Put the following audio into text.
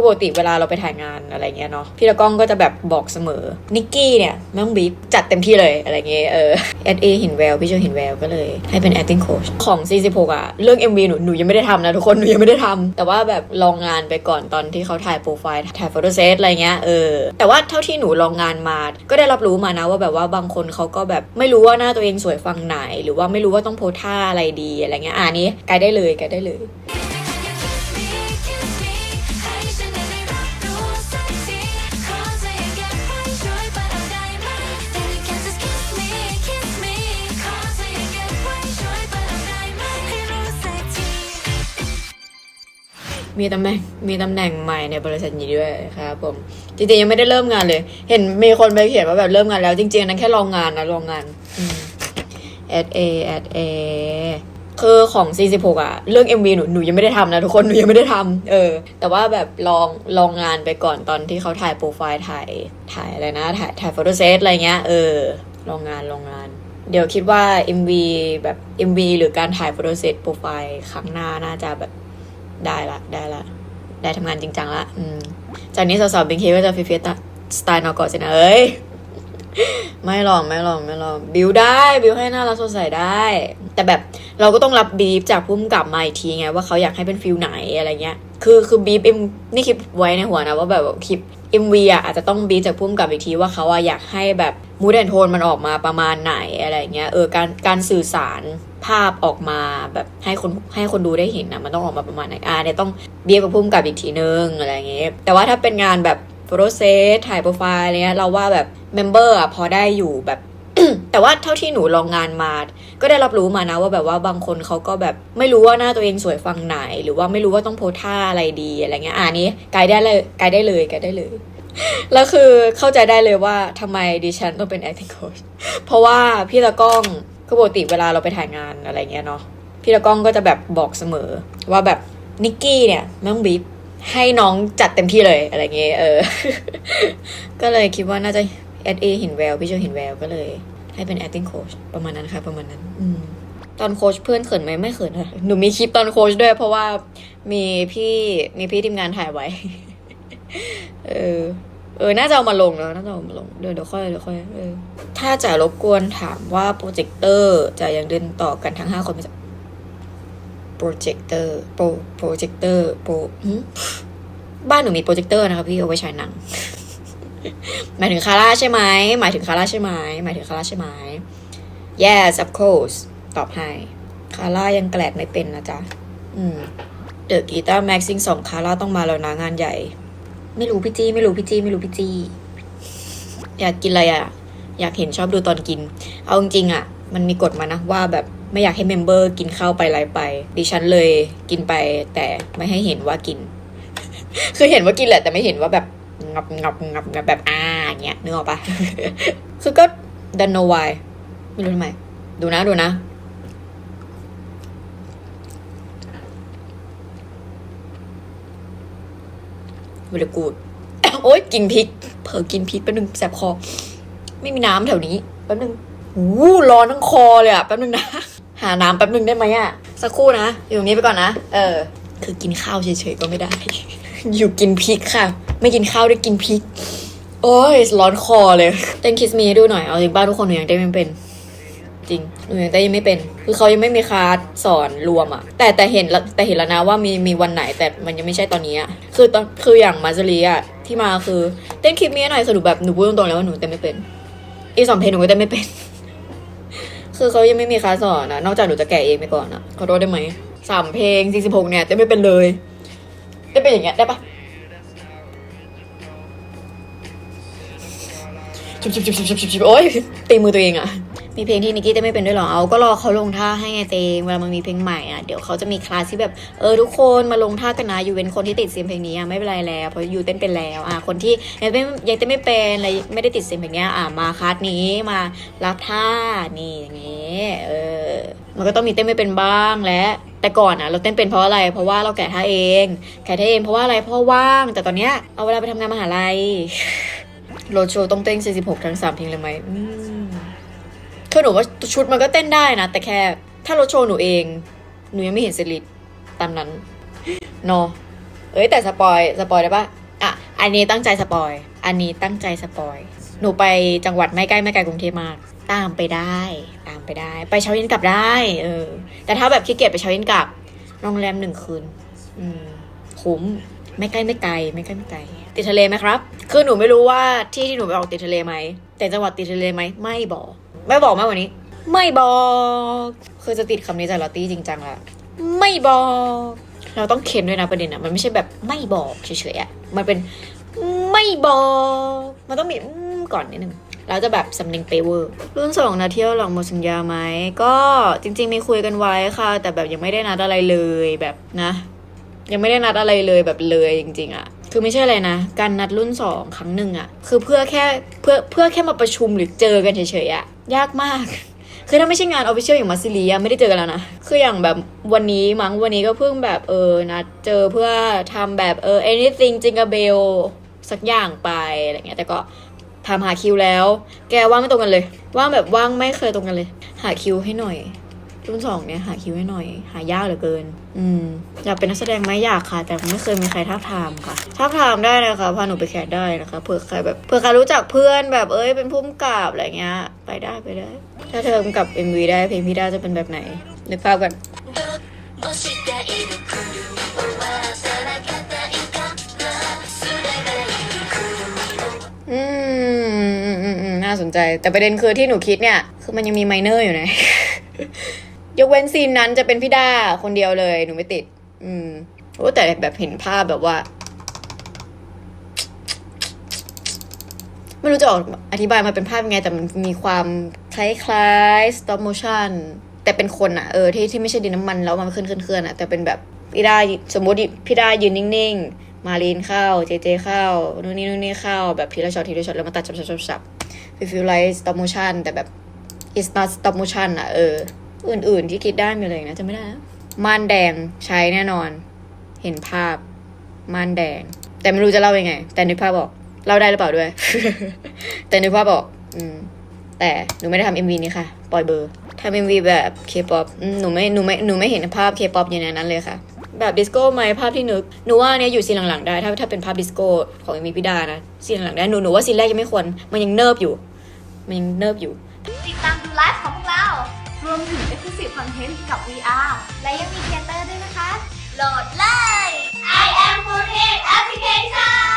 คือปกติเวลาเราไปถ่ายงานอะไรเงี้ยเนาะพี่ตะก้องก็จะแบบบอกเสมอนิกกี้เนี่ยไม่ต้องบีบจัดเต็มที่เลยอะไรเงี้ยเออแอดเอเห็นแววพี่เชอเห็นแววก็เลย ให้เป็น acting coach ของ 46อะเรื่อง MV หนูหนูยังไม่ได้ทำนะทุกคนหนูยังไม่ได้ทำแต่ว่าแบบลองงานไปก่อนตอนที่เขาถ่ายโปรไฟล์ถ่ายโฟโต้เซตอะไรเงี้ยเออแต่ว่าเท่าที่หนูลองงานมา ก็ได้รับรู้มานะว่าแบบว่าบางคนเขาก็แบบไม่รู้ว่าหน้าตัวเองสวยฝั่งไหน หรือว่าไม่รู้ว่าต้องโพท่าอะไรดีอะไรเงี้ยอ่านี้ไกด์ได้เลยไกด์ได้เลย มีตำแหน่งมีตำแหน่งใหม่ในบริษัทนี้ด้วยครับผมจริงๆยังไม่ได้เริ่มงานเลย เห็นมีคนไปเขียนว่าแบบเริ่มงานแล้ว จริงๆนนั้นแค่ลองงานนะลองงานแอดเอแอดเอคือของ 46 อะ เรื่อง MV หนูหนูยังไม่ได้ทำนะทุกคน หนูยังไม่ได้ทำเออ แต่ว่าแบบลองลองงานไปก่อนตอนที่เขาถ่ายโปรไฟล์ถ่ายถ่ายอะไรนะ ถ่ายถ่ายโฟโต้เซตอะไรเงี้ย เออ ลองงานลองงาน เดี๋ยวคิดว่า MV แบบ MV หรือการถ่ายโฟโต้เซตโปรไฟล์ครั้งหน้าน่าจะแบบ ได้ละได้ละ ได้ทำงานจริงจังละจากนี้สาวๆบิงเคก็จะฟิฟิตสไตล์นอกเกาะสินะเอ้ยไม่หรอกไม่หรอกไม่หรอกบิวได้บิวให้หน่ารักสดใสได้ แต่แบบเราก็ต้องรับบีฟจากพุ่มกับมาอีกทีไงว่าเขาอยากให้เป็นฟิลไหนอะไรเงี้ย คือคือบีฟเอ็มนี่คิดไว้ในหัวนะว่าแบบคลิป MV อะอาจจะต้องบีฟจากพุ่มกับอีกทีว่าเขาอะอยากให้แบบมูดแอนโทนมันออกมาประมาณไหนอะไรเงี้ยเออการการสื่อสาร ภาพออกมาแบบให้คนให้คนดูได้เห็นนะมันต้องออกมาประมาณไหนอ่าเนี่ยต้องเบีฟกับพุ่มกับอีกทีนึงอะไรเงี้ยแต่ว่าถ้าเป็นงานแบบโฟโต้เซตถ่ายโปรไฟล์อะไรเงี้ยเราว่าแบบเมมเบอร์อะพอได้อยู่แบบ แต่ว่าเท่าที่หนูลองงานมา ก็ได้รับรู้มานะว่าแบบว่าบางคนเขาก็แบบไม่รู้ว่าหน้าตัวเองสวยฝั่งไหน หรือว่าไม่รู้ว่าต้องโพสท่าอะไรดีอะไรเงี้ยอ่านี้ไกด์ได้เลยไกด์ได้เลยไกด์ได้เลยแล้วคือเข้าใจได้เลยว่าทำไมดิฉันต้องเป็น acting coach เพราะว่าพี่ตะก้อง คือปกติเวลาเราไปถ่ายงานอะไรเงี้ยเนาะพี่ตะก้องก็จะแบบบอกเสมอ ว่าแบบนิกกี้เนี่ยไม่ต้องบีบให้น้องจัดเต็มที่เลยอะไรเงี้ยเออ ก็เลยคิดว่าน่าจะแอดเอเห็นแววพี่เชอเห็นแววก็เลย ให้เป็น acting coach ประมาณนั้นค่ะ ประมาณนั้น อืมตอนโค้ชเพื่อนเขินไหมไม่เขินค่ะหนูมีคลิปตอนโค้ชด้วย เพราะว่ามีพี่มีพี่ทีมงานถ่ายไว้ เออ เออ น่าจะเอามาลงแล้วน่าจะเอามาลง เดี๋ยวเดี๋ยวค่อยเดี๋ยวค่อยเออถ้าจะรบกวนถามว่าโปรเจคเตอร์จะยังเดินต่อกันทั้งห้าคนไหมจ๊ะโปรเจคเตอร์โปรโปรเจคเตอร์โปรบ้านหนูมีโปรเจคเตอร์นะครับพี่เอาไว้ฉายหนัง หมายถึงคาร่าใช่ไหมหมายถึงคาร่าใช่ไหมหมายถึงคาร่าใช่ไหม yes of course ตอบให้คาร่ายังแกลดไม่เป็นนะจ๊ะ อืมเดอะกีตาร์แม็กซิ่งสองคาร่าต้องมาแล้วนะงานใหญ่ ไม่รู้พี่จี้ไม่รู้พี่จี้ไม่รู้พี่จี้อยากกินอะไรอะ อยากเห็นชอบดูตอนกิน เอาจริงๆอะ มันมีกฎมานะว่าแบบไม่อยากให้เมมเบอร์กินข้าวไปอะไรไป ดิฉันเลยกินไป แต่ไม่ให้เห็นว่ากิน คือเห็นว่ากินแหละ แต่ไม่เห็นว่าแบบงับงับงับงับแบบอ่าอย่เงี้ยนึกออกปะคือก็ don't know why ไม่รู้ทำไมดูนะดูนะ เวลากูดโอ๊ยกินพริก เผลอกินพริกแป๊บนึงแสบคอ ไม่มีน้ำแถวนี้แป๊บนึงหูร้อนทั้งคอเลยอะแป๊บนึงนะ หาน้ำแป๊บนึงได้ไหมอะสักครู่นะ อยู่ตรงนี้ไปก่อนนะ เออ คือกินข้าวเฉยๆก็ไม่ได้ อยู่กินพริกค่ะ ไม่กินข้าวได้กินพริก โอ้ยร้อนคอเลยเต้นคิสมีให้ดูหน่อย เอาจริงบ้านทุกคนหนูยังเต้นไม่เป็น ริงหนูยังเต้นยังไม่เป็น คือเขายังไม่มีคลาสสอนรวมอะแต่แต่เห็นแล้วแต่เห็นแล้วนะว่ามีมีวันไหนแต่มันยังไม่ใช่ตอนนี้อะคือตอนคืออย่างมาซารีอะที่มาคือเต้นคลิปนี้หน่อยสรุปแบบหนูพูดตรงๆแล้วว่าหนูเต้นไม่เป็น อีสองเพลงหนูก็เต้นไม่เป็น คือเขายังไม่มีคลาสสอนนะนอกจากหนูจะแกะเองไปก่อนอะขอโทษได้ไหมสามเพลงสี่สิบหกเนี่ยเต้นไม่เป็นเลยเต้นเป็นอย่างเงี้ยได้ปะชุบชุบชุบชุบชุบชุบชุบโอ๊ยตีมือตัวเองอะ มีเพลงที่นิกกี้เต้นไม่เป็นด้วยหรอเอาก็รอเขาลงท่าให้ไงเตงเวลามันมีเพลงใหม่อะเดี๋ยวเขาจะมีคลาสที่แบบเออทุกคนมาลงท่ากันนะอยู่เป็นคนที่ติดเสียงเพลงนี้อะไม่เป็นไรแล้วเพราะอยู่เต้นเป็นแล้วอะคนที่ยังเต้นยังเต้นไม่เป็นอะไรไม่ได้ติดเสียงเพลงนี้ยอะมาคลาสนี้มารับท่านี่อย่างงี้เออมันก็ต้องมีเต้นไม่เป็นบ้างและแต่ก่อนอะเราเต้นเป็นเพราะอะไร เพราะว่าเราแกะท่าเอง แกะท่าเองเพราะว่าอะไรเพราะว่าง แต่ตอนเนี้ยเอาเวลาไปทำงานมหาลัยโรดโชว์ต้องเต้น46ทั้ง3เพลงเลยไหม คือหนูว่าชุดมันก็เต้นได้นะ แต่แค่ถ้าโรดโชว์หนูเอง หนูยังไม่เห็นสลิดตามนั้นเนอะเอ้ยแต่สปอยสปอยได้ปะอะอันนี้ตั้งใจสปอย อันนี้ตั้งใจสปอย หนูไปจังหวัดไม่ใกล้ไม่ไกลกรุงเทพมาก ตามไปได้ ตามไปได้ ไปเช้าเย็นกลับได้ เออ แต่ถ้าแบบขี้เกียจไปเช้าเย็นกลับโรงแรมหนึ่งคืน อืมคุ้มไม่ใกล้ไม่ไกล ไม่ใกล้ไม่ไกล ติดทะเลไหมครับ คือหนูไม่รู้ว่าที่ที่หนูไปออกติดทะเลไหมแต่จังหวัดติดทะเลไหมไม่บอก ไม่บอกมากกว่านี้ ไม่บอกคือจะติดคำนี้จากลอตตี้จริงจังละไม่บอก เราต้องเค้นด้วยนะประเด็นอะมันไม่ใช่แบบไม่บอกเฉยๆอะมันเป็นไม่บอก มันต้องมีอืมก่อนนิดนึงแล้วจะแบบสำเนียงเปเวอร์ รุ่นสองนะเที่ยวหลังหมดสัญญาไหม ก็จริง ๆ มีคุยกันไว้ค่ะ แต่แบบยังไม่ได้นัดอะไรเลยแบบนะ ยังไม่ได้นัดอะไรเลยแบบเลยจริง ๆอะ คือไม่ใช่อะไรนะ การนัดรุ่นสองครั้งหนึ่งอะคือเพื่อแค่เพื่อเพื่อแค่มาประชุมหรือเจอกันเฉยๆอะยากมาก คือถ้าไม่ใช่งานออฟฟิเชียลอย่างมาซิลีอะไม่ได้เจอกันแล้วนะ คืออย่างแบบวันนี้มั้งวันนี้ก็เพิ่งแบบเออนัดเจอเพื่อทำแบบเออ anything jingle bell สักอย่างไปอะไรเงี้ยแต่ก็ทำหาคิวแล้ว แกว่างไม่ตรงกันเลย ว่างแบบว่างไม่เคยตรงกันเลย หาคิวให้หน่อย รุ่นสองเนี่ยหาคิวให้หน่อย หายากเหลือเกิน อืม อยากเป็นนักแสดงไม่อยากค่ะ แต่ไม่เคยมีใครท้าทามค่ะท้าทามได้นะคะพาหนูไปแคสได้นะคะเผื่อใครแบบเผื่อใครรู้จักเพื่อนแบบเอ้ยเป็นผู้กำกับอะไรเงี้ย ไปได้ไปได้ ถ้าเธอกำกับ MV ได้เพลงพี่ด้าจะเป็นแบบไหนนึกภาพกันอืมน่าสนใจ แต่ประเด็นคือที่หนูคิดเนี่ย คือมันยังมีไมเนอร์อยู่นะ ยกเว้นซีนนั้นจะเป็นพี่ด้าคนเดียวเลยหนูไม่ติด อืมโอ้แต่แบบเห็นภาพแบบว่า ไม่รู้จะออกอธิบายมาเป็นภาพยังไง แต่มันมีความคล้ายๆ stop motion แต่เป็นคนอะเออที่ที่ไม่ใช่ดินน้ำมันแล้วมันขึ้นขึ้นเคลื่อนอะแต่เป็นแบบพี่ด้าสมมติพี่ด้ายืนนิ่งๆ มาลีนเข้า เจเจเข้านู่นนี่นู่นนี่เข้า แบบทีละช็อตทีละช็อตแล้วมาตัดจับจับจับจับ feel like stop motion แต่แบบ it's not stop motion อะเออ อื่นๆที่คิดได้มีอะไรนะจะไม่ได้ม่านแดงใช้แน่นอน เห็นภาพม่านแดง แต่ไม่รู้จะเล่ายังไง แต่นึกภาพบอกเล่าได้หรือเปล่าด้วย แต่นึกภาพบอก อืม แต่หนูไม่ได้ทำเอ็มวีนี้ค่ะ ปล่อยเบอร์ทำเอ็มวีแบบเคป๊อปหนูไม่หนูไม่หนูไม่เห็นภาพเคป๊อปอยู่ในนั้นเลยค่ะ แบบดิสโก้ไหมภาพที่นึกหนูว่าเนี่ยอยู่ซีนหลังๆได้ ถ้าถ้าเป็นภาพดิสโก้ของเอ็มวีพิดานะซีนหลังๆได้หนูหนูว่าซีนแรกยังไม่ควรมันยังเนิบอยู่ มันยังเนิบอยู่ติดตามดูไลฟ์ของพวกเรา รวมถึง Exclusive Content กับ VR และยังมีเทเตอร์ด้วยนะคะ โหลดเลย I am 48 Application